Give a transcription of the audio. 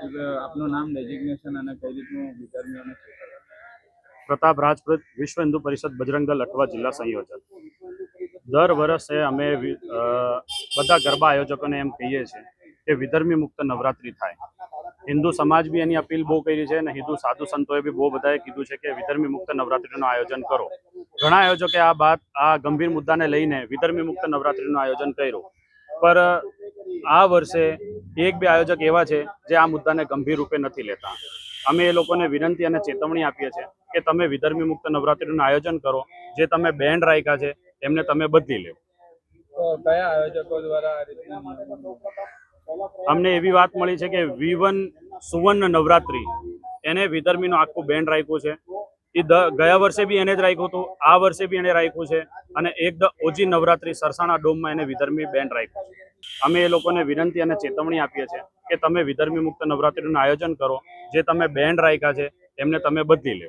આપનું નામ ડેઝિગ્નેશન અને કઈ રીતનું શીખવાડે પ્રતાપ રાજપૂત, વિશ્વ હિન્દુ પરિષદ બજરંગ અઠવા જિલ્લા સંયોજક. દર વર્ષે અમે બધા ગરબા આયોજકોને એમ કહીએ છીએ કે વિધર્મી મુક્ત નવરાત્રિ થાય. હિન્દુ સમાજ બી એની અપીલ બહુ કરી છે અને હિન્દુ સાધુ સંતોએ બી બહુ બધાએ કીધું છે કે વિધર્મી મુક્ત નવરાત્રિનું આયોજન કરો. ઘણા આયોજકે આ બાત, આ ગંભીર મુદ્દાને લઈને વિધર્મી મુક્ત નવરાત્રિનું આયોજન કર્યું. પર આ વર્ષે એક બે આયોજક એવા છે જે આ મુદ્દાને ગંભીર રૂપે નથી લેતા. અમે એ લોકોને વિનંતી અને ચેતવણી આપીએ છીએ કે તમે વિધર્મી મુક્ત નવરાત્રીનું આયોજન કરો જે તમે બેન્ડ રાખ્યા છે એમને તમે બદલી લો. કયા આયોજકો દ્વારા અમને એવી વાત મળી છે કે વિવન સુવર્ણ નવરાત્રી એને વિધર્મીનું આખું બેન્ડ રાખ્યું છે. એ દ ગયા વર્ષે બી એને જ રાખ્યું હતું આ વર્ષે બી એને રાખ્યું છે અને એક ધ ઓજી નવરાત્રી સરસાણા ડોમમાં એને વિધર્મી બેન્ડ રાખ્યું છે. અમે એ લોકોને વિનંતી અને ચેતવણી આપીએ છીએ કે તમે વિધર્મી મુક્ત નવરાત્રીનું આયોજન કરો, જે તમે બેન્ડ રાખ્યા છે એમને તમે બદલી લો